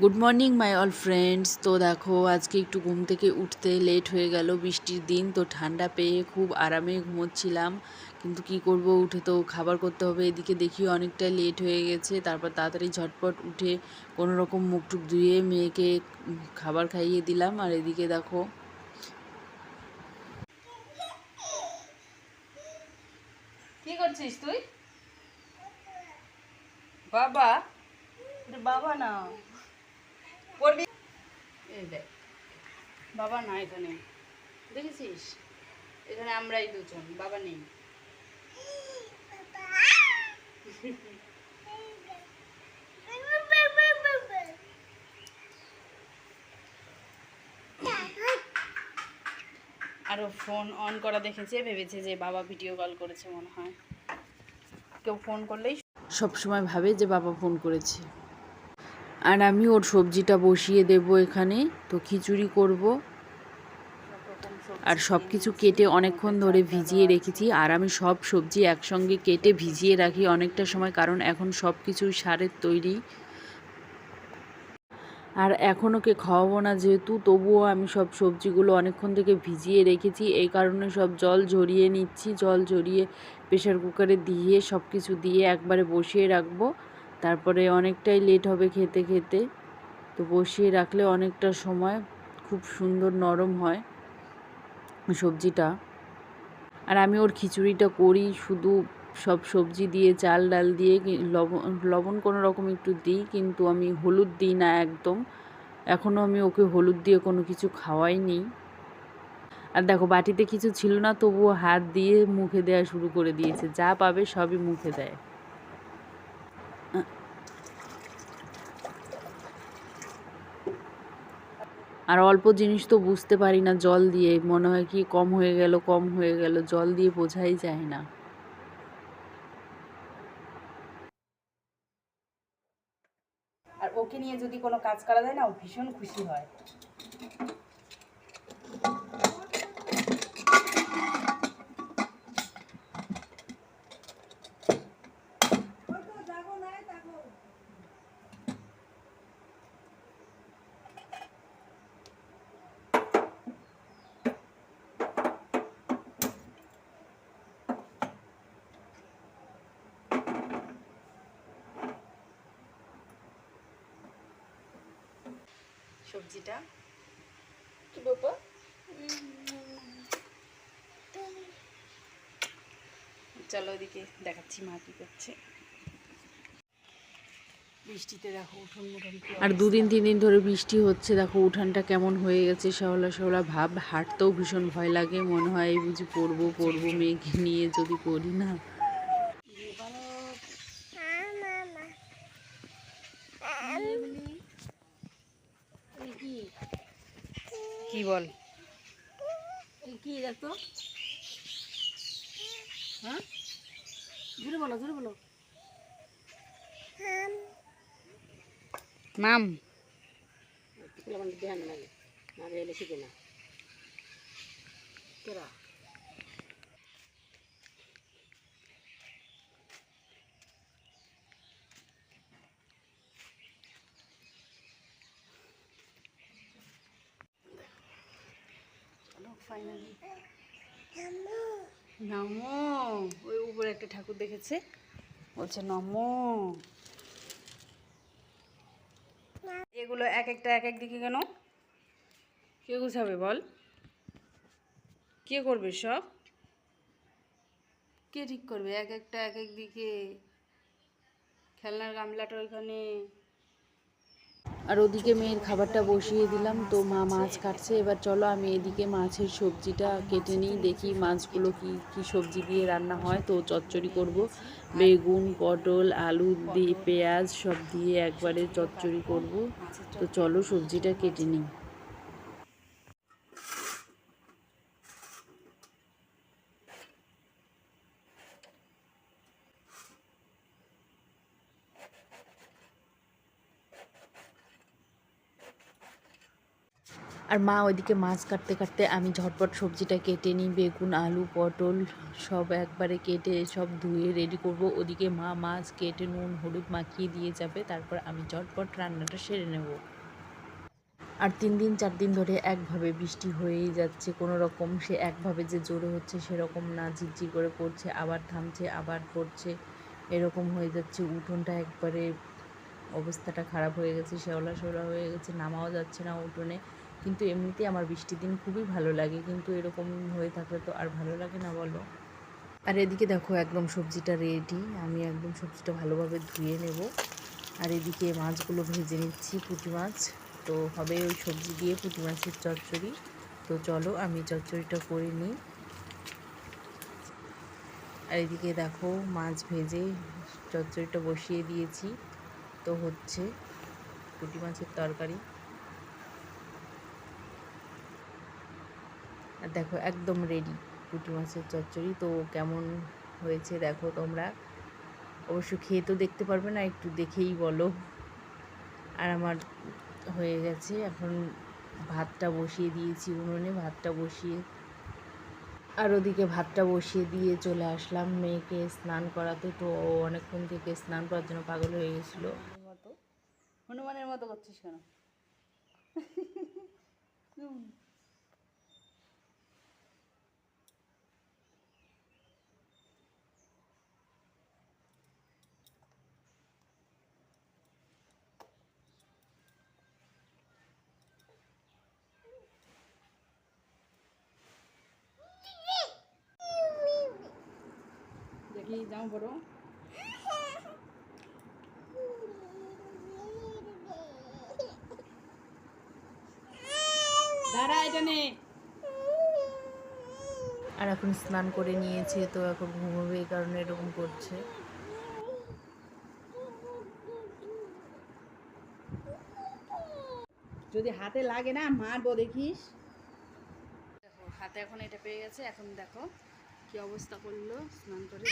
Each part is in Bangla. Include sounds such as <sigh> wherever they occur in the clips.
Good morning my all friends তো দেখো, আজকে একটু ঘুম থেকে উঠতে লেট হয়ে গেল, বৃষ্টির দিন, তো ঠান্ডা পেয়ে খুব আরামে ঘুমোচ্ছিলাম। কিন্তু কি করব, উঠে তো খাবার করতে হবে, এদিকে দেখি অনেকটা লেট হয়ে গেছে। তারপর তাড়াতাড়ি ঝটপট উঠে কোনো রকম মুখ টুক ধুয়ে মেয়েকে খাবার খাইয়ে দিলাম। আর এদিকে দেখো, কি করছিস তুই? বাবা? বাবা না। পড়বি? এই দেখ বাবা না এখানে। দেখেছিস? এখানে আমরাই দুজন বাবা নেই। আরও ফোন অন করা দেখেছে ভেবেছে যে বাবা ভিডিও কল করেছে মনে হয়। কেউ ফোন করলেই সবসময় ভাবে যে বাবা ফোন করেছে। আর আমি ওর সবজিটা বসিয়ে দেব এখানে, তো খিচুড়ি করব। আর সব কিছু কেটে অনেকক্ষণ ধরে ভিজিয়ে রেখেছি, আর আমি সব সবজি একসঙ্গে কেটে ভিজিয়ে রাখি অনেকটা সময়, কারণ এখন সব কিছু সারের তৈরি। আর এখন ওকে খাওয়াবো না যেহেতু, তবুও আমি সব সবজিগুলো অনেকক্ষণ থেকে ভিজিয়ে রেখেছি, এই কারণে সব জল ঝরিয়ে নিচ্ছি, জল ঝরিয়ে প্রেশার কুকারে দিয়ে সব কিছু দিয়ে একবারে বসিয়ে রাখব। তারপরে অনেকটাই লেট হবে খেতে খেতে। তো বসিয়ে রাখলে অনেকটা সময় খুব সুন্দর নরম হয় সবজিটা। আর আমি ওর খিচুড়িটা করি, শুধু সব সবজি দিয়ে, চাল ডাল দিয়ে লবণ লবণ কোনো রকম একটু দিই, কিন্তু আমি হলুদ দিই না একদম। এখনও আমি ওকে হলুদ দিয়ে কোনো কিছু খাওয়াই নি আর দেখো, বাটিতে কিছু ছিল না, তবুও হাত দিয়ে মুখে দেওয়া শুরু করে দিয়েছে। যা পাবে সবই মুখে দেয়। আর অল্প জিনিস তো বুঝতে পারি না জল দিয়ে। মনে হয় কি কম হয়ে গেল, কম হয়ে গেল, জল দিয়ে বোঝাই যায় না। আর ওকে নিয়ে যদি কোনো কাজ করা যায় না, ও ভীষণ খুশি হয়। সবজিটা? কি বাবা চলো ওদিকে দেখাচ্ছি মা কি করছে। বৃষ্টিতে দেখো উঠোন কি আর দুদিন তিন দিন ধরে বৃষ্টি হচ্ছে দেখো উঠানটা কেমন হয়ে গেছে শ্যাওলা শ্যাওলা ভাব হাঁটতেও ভীষণ ভয় লাগে মনে হয় এই বুঝি পড়ব পড়ব মেঘ নিয়ে যদি পড়ি না। কি বল? কি দেখতো হ্যাঁ? জোরে বলো জোরে বলো। মাম। ধ্যান লাগে না শিখে না। কেরা? ফাইনালি নমো। ওই উপরে একটা ঠাকুর দেখেছে। বলছে নমো। এগুলো এক একটা এক এক দিকে কেন? কে গুছাবে বল? কে করবে সব? কে ঠিক করবে? এক একটা এক এক দিকে। খেলনার গামলাটা ওইখানে। আর ওদিকে মেয়ের খাবারটা বসিয়ে দিলাম, তো মা মাছ কাটছে। এবার চলো আমি এদিকে মাছের সবজিটা কেটে নিই, দেখি মাছগুলো কি কি সবজি দিয়ে রান্না হয়। তো চচ্চড়ি করব। বেগুন, পটল, আলু দিয়ে পেঁয়াজ সব দিয়ে একবারে চচ্চড়ি করব। তো চলো সবজিটা কেটে নিই। আর মা ওইদিকে মাছ কাটতে কাটতে আমি ঝটপট সবজিটা কেটে নিই, বেগুন, আলু, পটল সব একবারে কেটে সব ধুয়ে রেডি করব। ওদিকে মা মাছ কেটে নুন, হলুদ মাখিয়ে দিয়ে যাবে, তারপর আমি ঝটপট রান্নাটা সেরে নেব। আর তিন দিন, চার দিন ধরে একভাবে বৃষ্টি হয়েই যাচ্ছে, কোনো রকম সে একভাবে যে জোরে হচ্ছে সেরকম না, ঝিরঝির করে পড়ছে আবার থামছে, আবার পড়ছে এরকম হয়ে যাচ্ছে। উঠোনটা একবারে অবস্থাটা খারাপ হয়ে গেছে শেওলা শেওলা হয়ে গেছে, নামাও যাচ্ছে না উঠোনে। কিন্তু এমনিতেই আমার বৃষ্টির দিন খুবই ভালো লাগে, কিন্তু এরকম হয়ে থাকলে তো আর ভালো লাগে না বলো। আর এদিকে দেখো একদম সবজিটা রেডি আমি একদম সবজিটা ভালোভাবে ধুয়ে নেব। আর এদিকে মাছগুলো ভেজে নিচ্ছি, পুঁটি মাছ। তো হবে ওই সবজি দিয়ে পুঁটি মাছের চচ্চড়ি। তো চলো আমি চচ্চড়িটা করে নিই। আর এদিকে দেখো মাছ ভেজে চচ্চড়িটা বসিয়ে দিয়েছি। তো হচ্ছে পুঁটি মাছের তরকারি। আর দেখো একদম রেডি পুঁটি মাছের চচ্চড়ি। তো কেমন হয়েছে দেখো তোমরা? অবশ্য খেয়ে তো দেখতে পারবে না একটু দেখেই বলো। আর আমার হয়ে গেছে এখন ভাতটা বসিয়ে দিয়েছি উনুনে ভাতটা বসিয়ে। আর ওদিকে ভাতটা বসিয়ে দিয়ে চলে আসলাম মেয়েকে স্নান করাতে। তো ও অনেকক্ষণ থেকে স্নান করার জন্য পাগল হয়ে গেছিল। মতো হনুমানের মতো করছিস কেন <laughs> দেখি জামা পড়ো দাঁড়া এটা নে আর এখন স্নান করে নিয়েছে তো এখন ঘুমোবে এই কারণে এরকম করছে। যদি হাতে লাগে না মারবো দেখিস। দেখো হাতে এখন এটা পেয়ে গেছে এখন দেখো কি অবস্থা করল স্নান করে।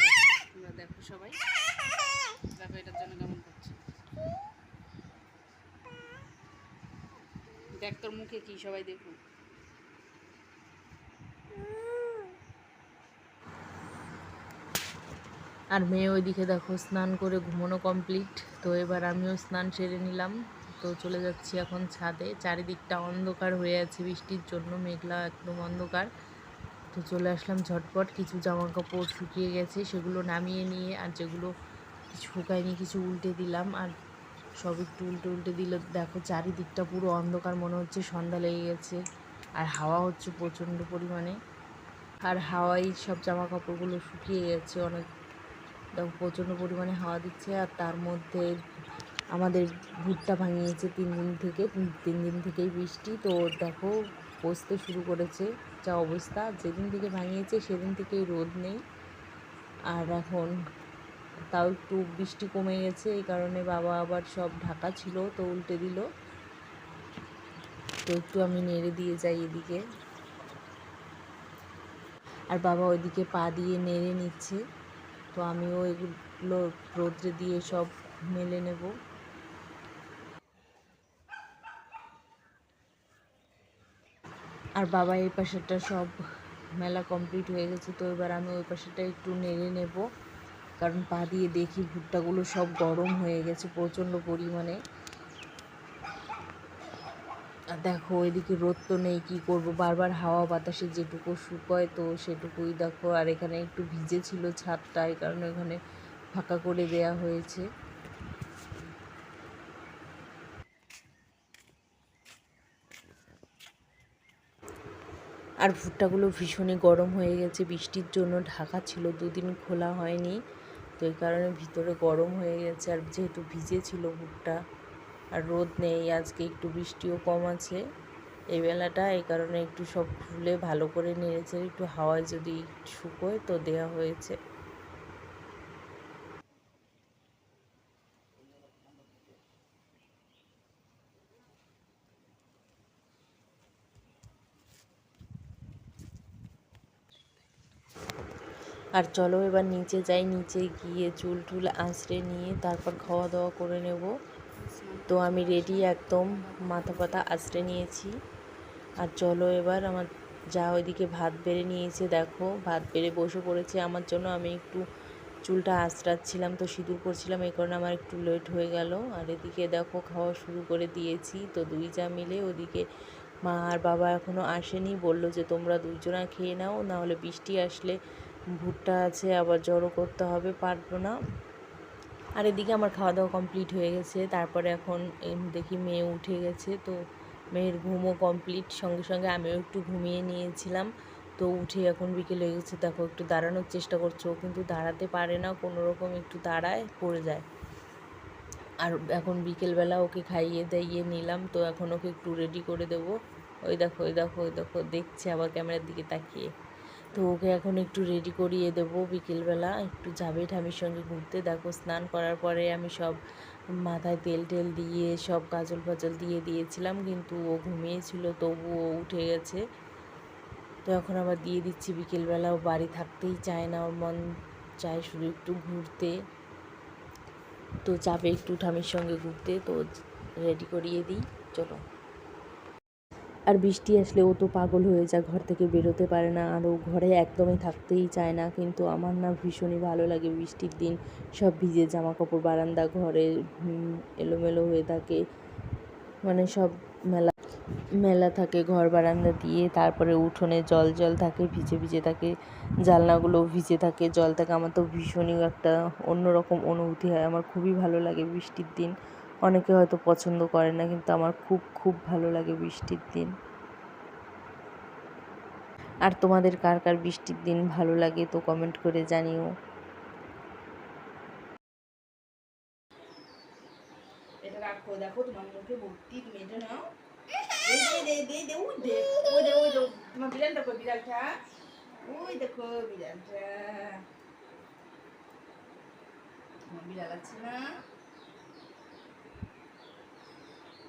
তোমরা দেখো সবাই। দেখো এটার জন্য কেমন করছে। দেখ তোর মুখে কি, সবাই দেখুন আর মেয়ে ওইদিকে দেখো, স্নান করে ঘুমানো কমপ্লিট তো এবার আমিও স্নান সেরে নিলাম। তো চলে যাচ্ছি এখন ছাদে। চারিদিকটা অন্ধকার হয়ে আছে বৃষ্টির জন্য, মেঘলা একদম অন্ধকার। তো চলে আসলাম ঝটপট। কিছু জামা কাপড় শুকিয়ে গেছে, সেগুলো নামিয়ে নিয়ে আর যেগুলো কিছু শুকায়নি, কিছু উল্টে দিলাম। আর সব একটু উল্টে উল্টে দিলে। দেখো চারিদিকটা পুরো অন্ধকার মনে হচ্ছে, সন্ধ্যা লেগে গেছে। আর হাওয়া হচ্ছে প্রচণ্ড পরিমাণে। আর হাওয়াই সব জামা কাপড়গুলো শুকিয়ে গেছে অনেক। দেখো প্রচণ্ড পরিমাণে হাওয়া দিচ্ছে। আর তার মধ্যে আমাদের ভুট্টা ভাঙিয়েছে তিন দিন থেকে। তিন দিন থেকেই বৃষ্টি। তো দেখো পচতে শুরু করেছে। যা অবস্থা। যেদিন থেকে ভাঙিয়েছে, সেদিন থেকেই রোদ নেই। আর এখন তাও একটু বৃষ্টি কমে গেছে, এই কারণে বাবা আবার সব ঢাকা ছিল, তো উল্টে দিল। তো একটু আমি নেড়ে দিয়ে যাই এদিকে। আর বাবা ওইদিকে পা দিয়ে নেড়ে নিচ্ছে। তো আমিও এগুলো রোদ্রে দিয়ে সব মেলে নেব। আর বাবা এই পাশেরটা সব মেলা কমপ্লিট হয়ে গেছে, তো এবার আমি ওই পাশেরটা একটু নেড়ে নেব। কারণ পা দিয়ে দেখি ভুট্টাগুলো সব গরম হয়ে গেছে প্রচণ্ড পরিমাণে। আর দেখো এদিকে রোদ তো নেই, কী করব? বারবার হাওয়া বাতাসে যেটুকু শুকোয় তো সেটুকুই দেখো। আর এখানে একটু ভিজে ছিল ছাদটা এই কারণে ওখানে ফাঁকা করে দেয়া হয়েছে। আর ভুট্টাগুলো ভীষণই গরম হয়ে গেছে। বৃষ্টির জন্য ঢাকা ছিল, দুদিন খোলা হয়নি। তো এই কারণে ভিতরে গরম হয়ে গেছে। আর যেহেতু ভিজে ছিল ভুট্টা, আর রোদ নেই, আজকে একটু বৃষ্টিও কম আছে। এই বেলাটা এই কারণে একটু সব খুলে ভালো করে নেড়েছে একটু হাওয়ায় যদি শুকোয় তো দেয়া হয়েছে। আর চলো এবার নিচে যাই, নিচে গিয়ে চুল টুল আঁচড়ে নিয়ে তারপর খাওয়া দাওয়া করে নেব। তো আমি রেডি একদম মাথা পাতা আঁচড়ে নিয়েছি। আর চলো এবার আমার যা ওইদিকে ভাত বেড়ে নিয়েছে, দেখো ভাত বেড়ে বসে পড়েছে আমার জন্য। আমি একটু চুলটা আঁচড়াচ্ছিলাম, তো সিঁদুর করছিলাম এই কারণে আমার একটু লেট হয়ে গেল। আর এদিকে দেখো খাওয়া শুরু করে দিয়েছি, তো দুই যা মিলে ওদিকে মা আর বাবা এখনও আসেনি, বলল যে তোমরা দুজনা খেয়ে নাও না হলে বৃষ্টি আসলে ভুট্টা আছে, আবার জড়ো করতে হবে, পারব না। আর এদিকে আমার খাওয়া দাওয়া কমপ্লিট হয়ে গেছে। তারপরে এখন দেখি মেয়ে উঠে গেছে, তো মেয়ের ঘুমও কমপ্লিট সঙ্গে সঙ্গে আমিও একটু ঘুমিয়ে নিয়েছিলাম। তো উঠে এখন বিকেল হয়ে গেছে, দেখো একটু দাঁড়ানোর চেষ্টা করছে। ও কিন্তু দাঁড়াতে পারে না, কোনো রকম একটু দাঁড়ায়, পড়ে যায়। আর এখন বিকেলবেলা ওকে খাইয়ে দাইয়ে নিলাম, তো এখন ওকে একটু রেডি করে দেবো। ওই দেখো ওই দেখো ওই দেখো, দেখছে আবার ক্যামেরার দিকে তাকিয়ে। তো ওকে এখন একটু রেডি করিয়ে দেবো বিকেলবেলা। একটু যাবে ঠামির সঙ্গে ঘুরতে। দেখো, স্নান করার পরে আমি সব মাথায় তেল টেল দিয়ে, সব কাজল ফাজল দিয়ে দিয়েছিলাম, কিন্তু ও ঘুমিয়েছিল তবুও উঠে গেছে। তো এখন আবার দিয়ে দিচ্ছি বিকেলবেলা। ও বাড়ি থাকতেই চায় না, ওর মন চায় শুধু একটু ঘুরতে। তো যাবে একটু ঠামির সঙ্গে ঘুরতে, তো রেডি করিয়ে দিই। চলো। আর বৃষ্টি আসলে ও তো পাগল হয়ে যায়, ঘর থেকে বেরোতে পারে না। আর ও ঘরে একদমই থাকতেই চায় না, কিন্তু আমার না ভীষণই ভালো লাগে বৃষ্টির দিন। সব ভিজে জামা কাপড় বারান্দা, ঘরে এলোমেলো হয়ে থাকে। মানে সব মেলা মেলা থাকে, ঘর, বারান্দা দিয়ে। তারপরে উঠোনে জল জল থাকে, ভিজে ভিজে থাকে। জানলাগুলো ভিজে থাকে, জল থাকে। আমার তো ভীষণই একটা অন্যরকম অনুভূতি হয়। আমার খুবই ভালো লাগে বৃষ্টির দিন। অনেকে হয়তো পছন্দ করে না, কিন্তু আমার খুব খুব ভালো লাগে বৃষ্টির দিন। আর তোমাদের কার কার বৃষ্টির দিন ভালো লাগে তো কমেন্ট করে জানিও। বিড়াল আছে না?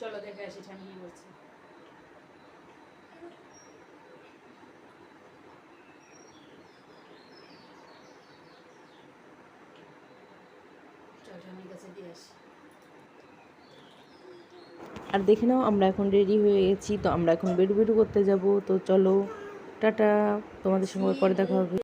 চলো দেখে আসি। কি আর দেখে নাও আমরা এখন রেডি হয়ে গেছি তো আমরা এখন বেরু বেরু করতে যাব। তো চলো টাটা তোমাদের সঙ্গে পরে দেখা হবে।